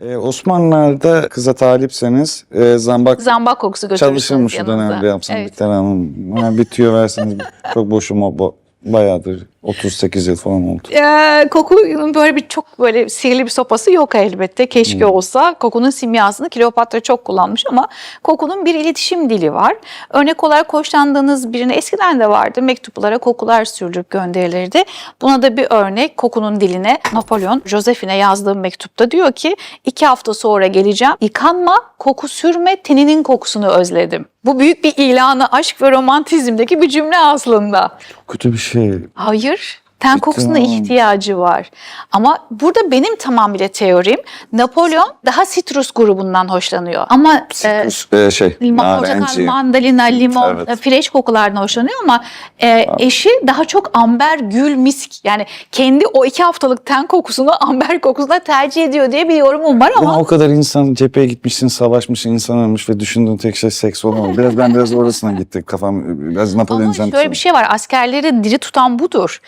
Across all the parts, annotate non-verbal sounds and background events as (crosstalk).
Ee, Osmanlılar'da kıza talipseniz e, zambak Zambak kokusu götürürsünüz çalışırmış şu yanınızda. dönemde yapsam Evet. bir tane hanım. Bana bir tüyo verseniz çok boşuma bo- bayağıdır 38 yıl falan oldu. Ee, kokunun böyle bir çok böyle sihirli bir sopası yok elbette. Keşke Hmm. olsa. Kokunun simyasını Kleopatra çok kullanmış ama kokunun bir iletişim dili var. Örnek olarak hoşlandığınız birine eskiden de vardı. Mektuplara kokular sürülüp gönderilirdi. Buna da bir örnek kokunun diline Napolyon Josephine yazdığı mektupta diyor ki iki hafta sonra geleceğim. Yıkanma, koku sürme, teninin kokusunu özledim. Bu büyük bir ilanı aşk ve romantizmdeki bir cümle aslında. Kötü bir şey. Hayır. Hayır. Ten kokusuna ihtiyacı var. Ama burada benim tamamıyla teorim Napolyon daha sitrus grubundan hoşlanıyor. Ama e, Sitrus, e, şey. limon, portakal, narenci. mandalina, limon, Evet. e, fresh kokulardan hoşlanıyor ama e, eşi daha çok amber, gül, misk. Yani kendi o iki haftalık ten kokusunu (laughs) amber kokusuna tercih ediyor diye bir yorumum var ama Ama o kadar insan cepheye gitmişsin, savaşmışsın, insan ölmüş ve düşündüğün tek şey seks olmalı. Biraz ben biraz orasına gittim kafam biraz Ama Napolyonizm. şöyle bir şey var. Askerleri diri tutan budur.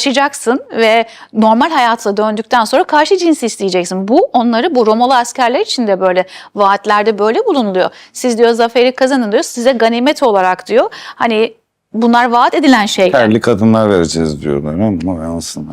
Savaşacaksın ve normal hayatına döndükten sonra karşı cins isteyeceksin. Bu onları bu Romalı askerler için de böyle vaatlerde böyle bulunuluyor. Siz diyor zaferi kazanın diyor. Size ganimet olarak diyor. Hani bunlar vaat edilen şeyler. Terli kadınlar vereceğiz diyorlar ama ben aslında.